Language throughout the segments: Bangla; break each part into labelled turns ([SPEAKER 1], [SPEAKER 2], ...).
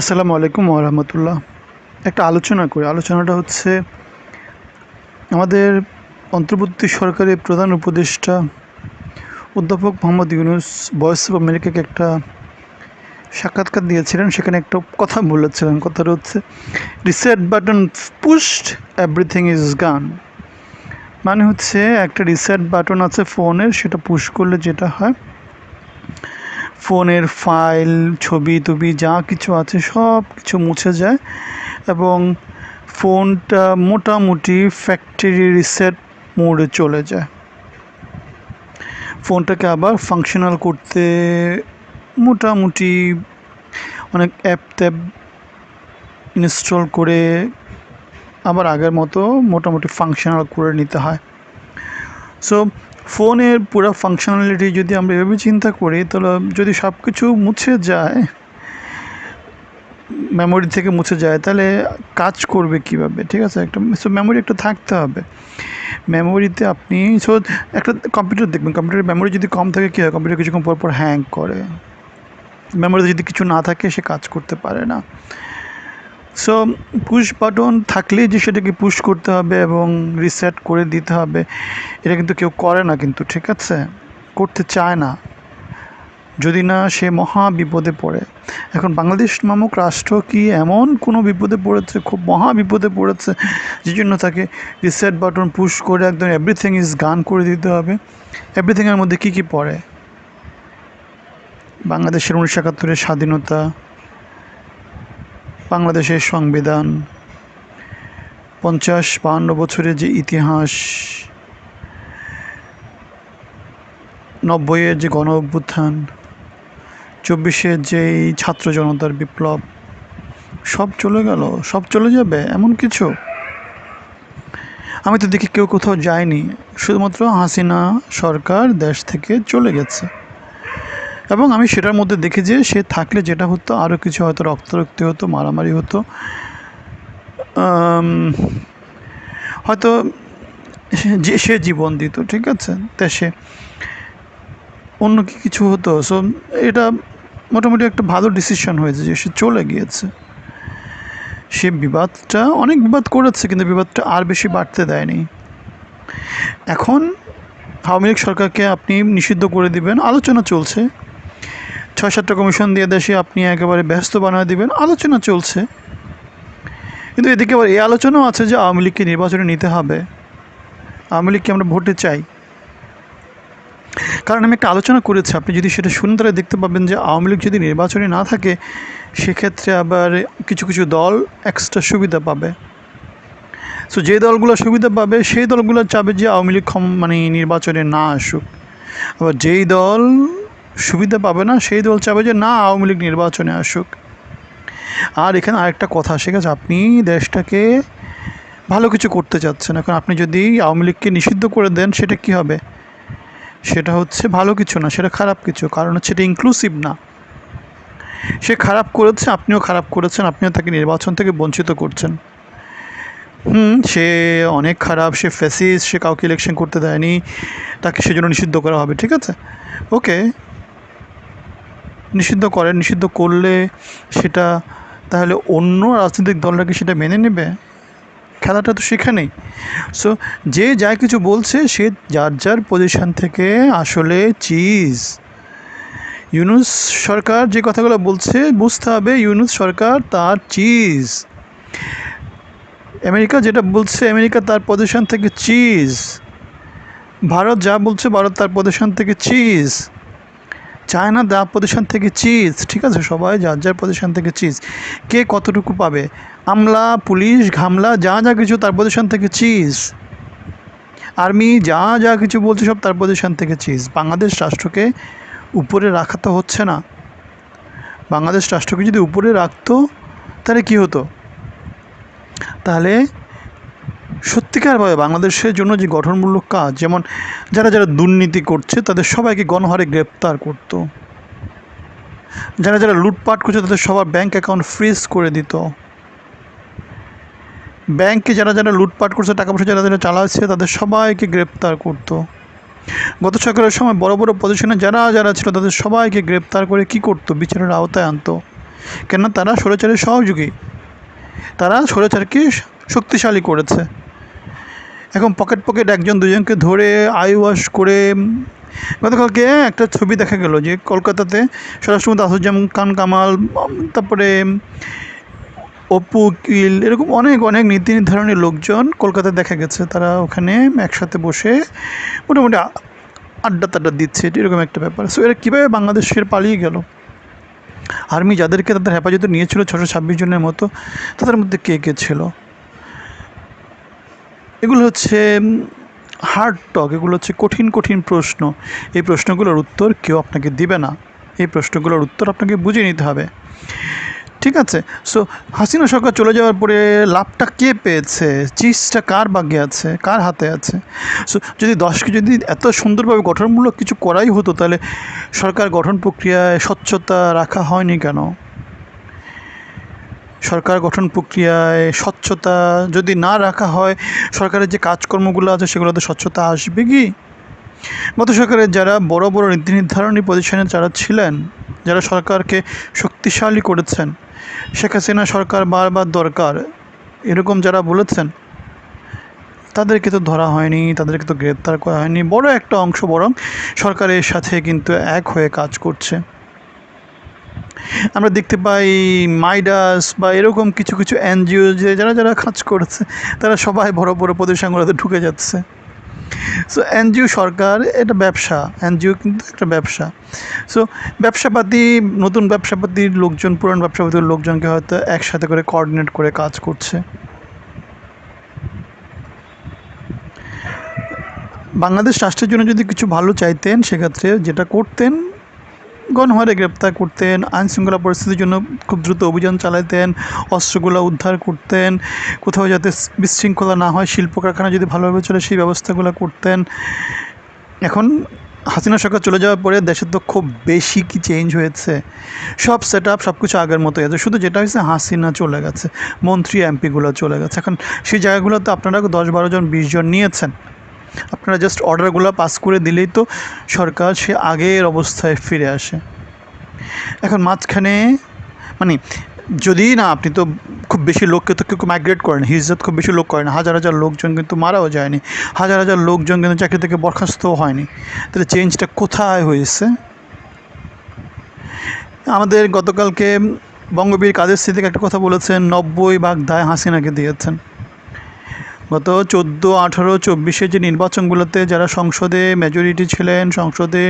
[SPEAKER 1] আসসালামু আলাইকুম রহমতুল্লাহ। একটা আলোচনা করি। আলোচনাটা হচ্ছে, আমাদের অন্তর্বর্তী সরকারের প্রধান উপদেষ্টা অধ্যাপক মোহাম্মদ ইউনুস, ভয়েস অফ আমেরিকাকে একটা সাক্ষাৎকার দিয়েছিলেন। সেখানে একটা কথা বলেছিলেন। কথাটা হচ্ছে reset button pushed everything is gone মানে হচ্ছে, একটা রিসেট বাটন আছে ফোনের সেটা পুশ করলে যেটা হয় ফোনের ফাইল, ছবি টবি যা কিছু আছে সব কিছু মুছে যায় এবং ফোনটা মোটামুটি ফ্যাক্টরি রিসেট মোডে চলে যায়। ফোনটাকে আবার ফাংশনাল করতে মোটামুটি অনেক অ্যাপ ট্যাপ ইনস্টল করে আবার আগের মতো মোটামুটি ফাংশনাল করে নিতে হয়। সো ফোনের পুরো ফাংশনালিটি যদি আমরা এভাবে চিন্তা করি, তাহলে যদি সব কিছু মুছে যায় মেমোরি থেকে মুছে যায়, তাহলে কাজ করবে কীভাবে? ঠিক আছে? একটা সো মেমোরি একটা থাকতে হবে। মেমোরিতে আপনি সো একটা কম্পিউটার দেখবেন কম্পিউটারের মেমোরি যদি কম থাকে, কী হয়? কম্পিউটার কিছুক্ষণ পর পর হ্যাং করে। মেমোরিতে যদি কিছু না থাকে, সে কাজ করতে পারে না। সো পুশ বাটন থাকলে যে সেটাকে পুশ করতে হবে এবং রিসেট করে দিতে হবে, এটা কিন্তু কেউ করে না কিন্তু, ঠিক আছে? করতে চায় না। যদি না, সে মহা বিপদে পড়ে। এখন বাংলাদেশ নামক রাষ্ট্র কি এমন কোনো বিপদে পড়েছে, খুব মহা বিপদে পড়েছে, যে জন্য তাকে রিসেট বাটন পুশ করে একদম এভরিথিং ইজ গান করে দিতে হবে? এভরিথিংয়ের মধ্যে কী কী পড়ে? বাংলাদেশের উনিশশো একাত্তরের স্বাধীনতা বাংলাদেশের সংবিধান। পঞ্চাশ বাহান্ন বছরের যে ইতিহাস, নব্বইয়ের যে গণ অভ্যুত্থান চব্বিশের যেই ছাত্র জনতার বিপ্লব, সব চলে গেল, সব চলে যাবে, এমন কিছু। আমি তো দেখি কেউ কোথাও যায়নি, শুধুমাত্র হাসিনা সরকার দেশ থেকে চলে গেছে। এবং আমি সেটার মধ্যে দেখি যে সে থাকলে যেটা হতো আরও কিছু হয়তো রক্তারক্তি হতো, মারামারি হতো। হয়তো যে সে জীবন দিত, ঠিক আছে? দেশে অন্য কি কিছু হতো? সো এটা মোটামুটি একটা ভালো ডিসিশন হয়েছে যে সে চলে গিয়েছে। সে বিবাদটা, অনেক বিবাদ করেছে, কিন্তু বিবাদটা আর বেশি বাড়তে দেয়নি। এখন আওয়ামী লীগ সরকারকে আপনি নিষিদ্ধ করে দিবেন। আলোচনা চলছে। ছয় সাতটা কমিশন দিয়ে দেশে আপনি একেবারে ব্যস্ত বানিয়ে দিবেন। আলোচনা চলছে। কিন্তু এদিকে আবার এই আলোচনাও আছে যে আওয়ামী লীগকে নির্বাচনে নিতে হবে। আওয়ামী লীগকে আমরা ভোটে চাই। কারণ আমি একটা আলোচনা করেছি। আপনি যদি সেটা শুনে দেখতে পাবেন যে আওয়ামী লীগ যদি নির্বাচনে না থাকে, সেক্ষেত্রে আবার কিছু কিছু দল এক্সট্রা সুবিধা পাবে। সো যে দলগুলো সুবিধা পাবে, সেই দলগুলো চাবে যে আওয়ামী লীগ মানে নির্বাচনে না আসুক। আবার যেই দল সুবিধা পাবে না, সেই দল চাবে যে না, আওয়ামী লীগ নির্বাচনে আসুক। আর এখানে আরেকটা কথা ঠিক আছে আপনি দেশটাকে ভালো কিছু করতে চাচ্ছেন এখন আপনি যদি আওয়ামী লীগকে নিষিদ্ধ করে দেন, সেটা কি হবে? সেটা হচ্ছে ভালো কিছু না, সেটা খারাপ কিছু। কারণ হচ্ছে এটা ইনক্লুসিভ না। সে খারাপ করেছে, আপনিও খারাপ করেছেন, আপনিও তাকে নির্বাচন থেকে বঞ্চিত করছেন। হুম, সে অনেক খারাপ, সে ফেসিস সে কাউকে ইলেকশন করতে দেয়নি, তাকে সেজন্য নিষিদ্ধ করা হবে, ঠিক আছে? ওকে নিষিদ্ধ করে, নিষিদ্ধ করলে সেটা তাহলে অন্য রাজনৈতিক দলরা কি সেটা মেনে নেবে? খেলাটা তো সেখানেই। সো যে যা কিছু বলছে সে যার যার পজিশন থেকে আসলে চিজ ইউনুস সরকার যে কথাগুলো বলছে, বুঝতে হবে ইউনুস সরকার তার চিজ আমেরিকা যেটা বলছে, আমেরিকা তার পজিশন থেকে চিজ ভারত যা বলছে, ভারত তার পজিশন থেকে চিজ চায়না দা পজিশন থেকে চিজ, ঠিক আছে? সবাই যার যার পজিশন থেকে চিজ। কে কতটুকু পাবে? আমলা, পুলিশ, ঘামলা, যা যা কিছু তার পজিশন থেকে চিজ। আর্মি, যা যা কিছু বলছে সব তার পজিশন থেকে চিজ। বাংলাদেশ রাষ্ট্রকে উপরে রাখা তো হচ্ছে না। বাংলাদেশ রাষ্ট্রকে যদি উপরে রাখতো, তাহলে কী হতো? তাহলে সত্যিকারভাবে বাংলাদেশের জন্য যে গঠনমূলক কাজ, যেমন যারা যারা দুর্নীতি করছে, তাদের সবাইকে গণহারে গ্রেপ্তার করত। যারা যারা লুটপাট করছে, তাদের সবার ব্যাংক অ্যাকাউন্ট ফ্রিজ করে দিত। ব্যাংকে যারা যারা লুটপাট করছে, টাকা পয়সা যারা যারা চালাচ্ছে, তাদের সবাইকে গ্রেপ্তার করতো। গত সরকারের সময় বড় বড় পজিশনে যারা যারা ছিল, তাদের সবাইকে গ্রেপ্তার করে কি করতো? বিচারের আওতায় আনতো। কেন তারা স্বৈরাচারের সহযোগী। তারা স্বৈরাচারকে শক্তিশালী করেছে। এখন পকেট পকেট একজন দুজনকে ধরে আই ওয়াশ করে গতকালকে একটা ছবি দেখা গেল যে কলকাতাতে স্বরাষ্ট্রমন্ত্রী আসুজ্জামান খান কামাল তারপরে অপু উকিল এরকম অনেক অনেক নীতি নির্ধারণের লোকজন কলকাতায় দেখা গেছে। তারা ওখানে একসাথে বসে মোটামুটি আড্ডা তাড্ডা দিচ্ছে। এরকম একটা ব্যাপার। সো এরা কীভাবে বাংলাদেশের পালিয়ে গেল? আর্মি যাদেরকে তাদের হেফাজতে নিয়েছিল ছশো ছাব্বিশ জনের মতো, তাদের মধ্যে কে কে ছিল? এগুলো হচ্ছে হার্ড টক এগুলো হচ্ছে কঠিন কঠিন প্রশ্ন। এই প্রশ্নগুলোর উত্তর কেউ আপনাকে দিবে না। এই প্রশ্নগুলোর উত্তর আপনাকে বুঝে নিতে হবে। ঠিক আছে? সো হাসিনা সরকার চলে যাওয়ার পরে লাভটা কে পেয়েছে? চিজটা কার ভাগ্যে আছে? কার হাতে আছে? সো যদি দশকে যদি এত সুন্দরভাবে গঠনমূলক কিছু করাই হতো, তাহলে সরকার গঠন প্রক্রিয়ায় স্বচ্ছতা রাখা হয়নি কেন? সরকার গঠন প্রক্রিয়ায় স্বচ্ছতা যদি না রাখা হয়, সরকারের যে কাজকর্মগুলো আছে সেগুলোতে স্বচ্ছতা আসবে কি? গত সরকারের যারা বড় বড় নীতি নির্ধারণী পজিশনে যারা ছিলেন, যারা সরকারকে শক্তিশালী করেছেন, শেখ হাসিনা সরকার বারবার দরকার, এরকম যারা বলেছেন, তাদেরকে তো ধরা হয়নি, তাদেরকে তো গ্রেপ্তার করা হয়নি, বড় একটা অংশ বরং সরকারের সাথে কিন্তু এক হয়ে কাজ করছে। আমরা দেখতে পাই মাইডাস বা এরকম কিছু কিছু এনজিও যে যারা যারা কাজ করছে, তারা সবাই বড় বড় প্রতিষ্ঠানগুলোতে ঢুকে যাচ্ছে। সো এনজিও সরকার এটা ব্যবসা, এনজিও কিন্তু একটা ব্যবসা। সো ব্যবসাপাতি, নতুন ব্যবসাপাতির লোকজন, পুরান ব্যবসাপাতির লোকজনকে হয়তো একসাথে করে কোঅর্ডিনেট করে কাজ করছে। বাংলাদেশ রাষ্ট্রের জন্য যদি কিছু ভালো চাইতেন, সেক্ষেত্রে যেটা করতেন গণহারে গ্রেপ্তার করতেন আইন শৃঙ্খলা পরিস্থিতির জন্য খুব দ্রুত অভিযান চালাতেন, অস্ত্রগুলো উদ্ধার করতেন, কোথাও যাতে বিশৃঙ্খলা না হয় শিল্প কারখানা যদি ভালোভাবে চলে সেই ব্যবস্থাগুলো করতেন। এখন হাসিনা সরকার চলে যাওয়ার পরে দেশের তো খুব বেশি কি চেঞ্জ হয়েছে। সব সেট আপ সব কিছু আগের মতো আছে। শুধু যেটা হয়েছে হাসিনা চলে গেছে, মন্ত্রী এমপিগুলো চলে গেছে। এখন সেই জায়গাগুলোতে আপনারা দশ বারো জন, বিশ জন নিয়েছেন। আপনারা জাস্ট অর্ডারগুলো পাস করে দিলেই তো সরকার সে আগের অবস্থায় ফিরে আসে। এখন মাঝখানে মানে যদি না, আপনি তো খুব বেশি লোককে তো কেউ মাইগ্রেট করেন হিজরত খুব বেশি লোক করেন হাজার হাজার লোকজন কিন্তু মারাও যায়নি, হাজার হাজার লোকজন কিন্তু চাকরি থেকে বরখাস্তও হয়নি। তাহলে চেঞ্জটা কোথায় হয়েছে? আমাদের গতকালকে বঙ্গবীর কাদের স্মৃতিক একটা কথা বলেছেন, নব্বই ভাগ দায় হাসিনাকে দিয়েছেন। গত চোদ্দ, আঠারো, চব্বিশে যে নির্বাচনগুলোতে যারা সংসদে মেজরিটি ছিলেন, সংসদে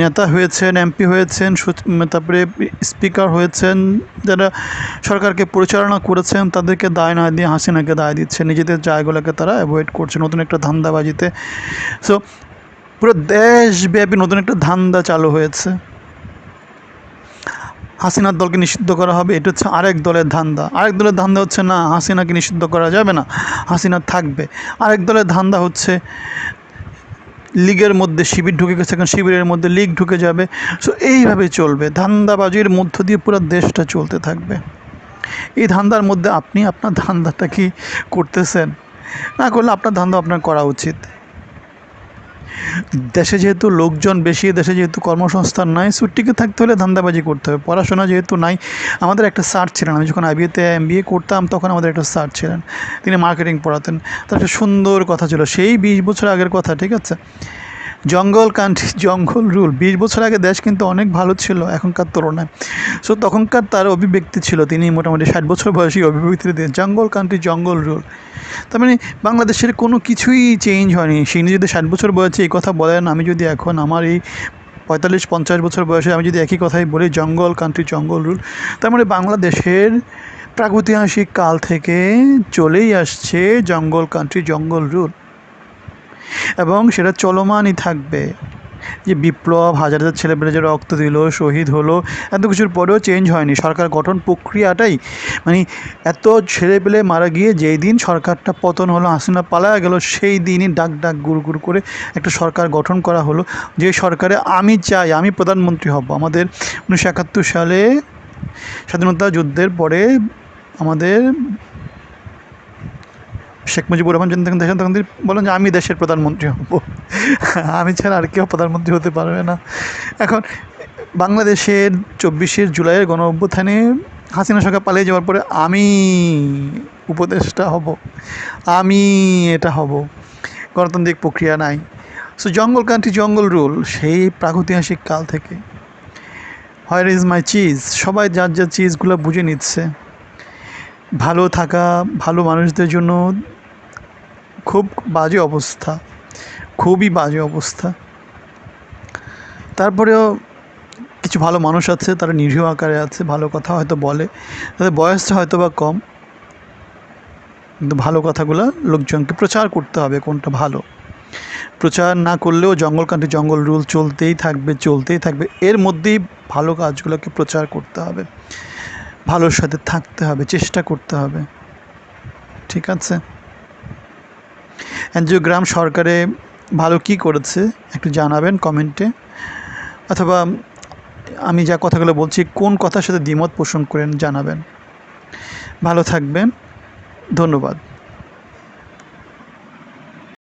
[SPEAKER 1] নেতা হয়েছেন এমপি হয়েছেন তারপরে স্পিকার হয়েছেন, যারা সরকারকে পরিচালনা করেছেন, তাদেরকে দায় না দিয়ে হাসিনাকে দায় দিচ্ছে। নিজেদের জায়গাগুলোকে তারা অ্যাভয়েড করছে নতুন একটা ধান্দাবাজিতে। সো পুরো দেশব্যাপী নতুন একটা ধান্দা চালু হয়েছে। হাসিনার দলকে নিষিদ্ধ করা হবে, এটা হচ্ছে আরেক দলের ধান্দা। আরেক দলের ধান্দা হচ্ছে না, হাসিনাকে নিষিদ্ধ করা যাবে না, হাসিনা থাকবে। আরেক দলের ধান্দা হচ্ছে লীগের মধ্যে শিবির ঢুকে গেছে, এখন শিবিরের মধ্যে লীগ ঢুকে যাবে। সো এইভাবে চলবে, ধান্দাবাজির মধ্য দিয়ে পুরো দেশটা চলতে থাকবে। এই ধান্দার মধ্যে আপনি আপনার ধান্দাটা কি করতেছেন? না করলে আপনার ধান্দা আপনার করা উচিত। দেশে যেহেতু লোকজন বেশি, দেশে যেহেতু কর্মসংস্থান নাই সুটিকে থাকতে হলে ধান্দাবাজি করতে হবে। পড়াশোনা যেহেতু নাই, আমাদের একটা স্যার ছিলেন। আমি যখন আইবিএতে এম বি এ করতাম, তখন আমাদের একটা স্যার ছিলেন। তিনি মার্কেটিং পড়াতেন। তার একটা সুন্দর কথা ছিল। সেই বিশ বছর আগের কথা, ঠিক আছে? জঙ্গল কান্ট্রি জঙ্গল রুল। বিশ বছর আগে দেশ কিন্তু অনেক ভালো ছিল এখনকার তুলনায়। সো তখনকার তার অভিব্যক্তি ছিল, তিনি মোটামুটি ষাট বছর বয়সী অভিব্যক্তি দিয়ে জঙ্গল কান্ট্রি জঙ্গল রুল। তার মানে বাংলাদেশের কোনো কিছুই চেঞ্জ হয়নি। তিনি যদি ষাট বছর বয়সে এই কথা বলেন, আমি যদি এখন আমার এই পঁয়তাল্লিশ, পঞ্চাশ বছর বয়সে আমি যদি একই কথাই বলি, জঙ্গল কান্ট্রি জঙ্গল রুল, তার মানে বাংলাদেশের প্রাগৈতিহাসিক কাল থেকে চলেই আসছে জঙ্গল কান্ট্রি জঙ্গল রুল। এবং সেটা চলমানই থাকবে। যে বিপ্লব হাজার হাজার ছেলেমেয়েরা যে রক্ত দিল, শহীদ হলো, এত কিছুর পরেও চেঞ্জ হয়নি। সরকার গঠন প্রক্রিয়াটাই মানে এত ছেলেপেলে মারা গিয়ে যেই দিন সরকারটা পতন হলো, হাসিনা পালায়া গেল, সেই দিনই ডাক ডাক গুড় গুড় করে একটা সরকার গঠন করা হলো। যে সরকারে আমি চাই, আমি প্রধানমন্ত্রী হব। আমাদের উনিশশো একাত্তর সালে স্বাধীনতা যুদ্ধের পরে আমাদের শেখ মুজিবুর রহমান যখন দেখেন, তখন তিনি বলেন যে, আমি দেশের প্রধানমন্ত্রী হব। আমি ছাড়া আর কেউ প্রধানমন্ত্রী হতে পারবে না। এখন বাংলাদেশের চব্বিশের জুলাইয়ের গণ অভ্যুত্থানে হাসিনা সরকার পালিয়ে যাওয়ার পরে আমি উপদেষ্টা হব। আমি এটা হব। গণতান্ত্রিক প্রক্রিয়া নাই। সো জঙ্গল কান্ট্রি জঙ্গল রুল সেই প্রাগৈতিহাসিক কাল থেকে। হোয়ার ইজ মাই চিজ সবাই যার যার চিজগুলো বুঝে নিচ্ছে। ভালো থাকা, ভালো মানুষদের জন্য খুব বাজে অবস্থা, খুবই বাজে অবস্থা। তারপরেও কিছু ভালো মানুষ আছে, তারা নিরীহ আকারে আছে, ভালো কথা হয়তো বলে। তাদের বয়সটা হয়তো বা কম, কিন্তু ভালো কথাগুলো লোকজনকে প্রচার করতে হবে, কোনটা ভালো। প্রচার না করলেও জঙ্গল কান্ট্রি জঙ্গল রুল চলতেই থাকবে চলতেই থাকবে। এর মধ্যেই ভালো কাজগুলোকে প্রচার করতে হবে। ভালোর সাথে থাকতে হবে, চেষ্টা করতে হবে। ঠিক আছে? অ্যানজিওগ্রাম সরকারে ভালো কি করেছে একটু জানাবেন কমেন্টে। অথবা আমি যা কথাগুলো বলছি, কোন কথার সাথে দ্বিমত পোষণ করেন জানাবেন। ভালো থাকবেন। ধন্যবাদ।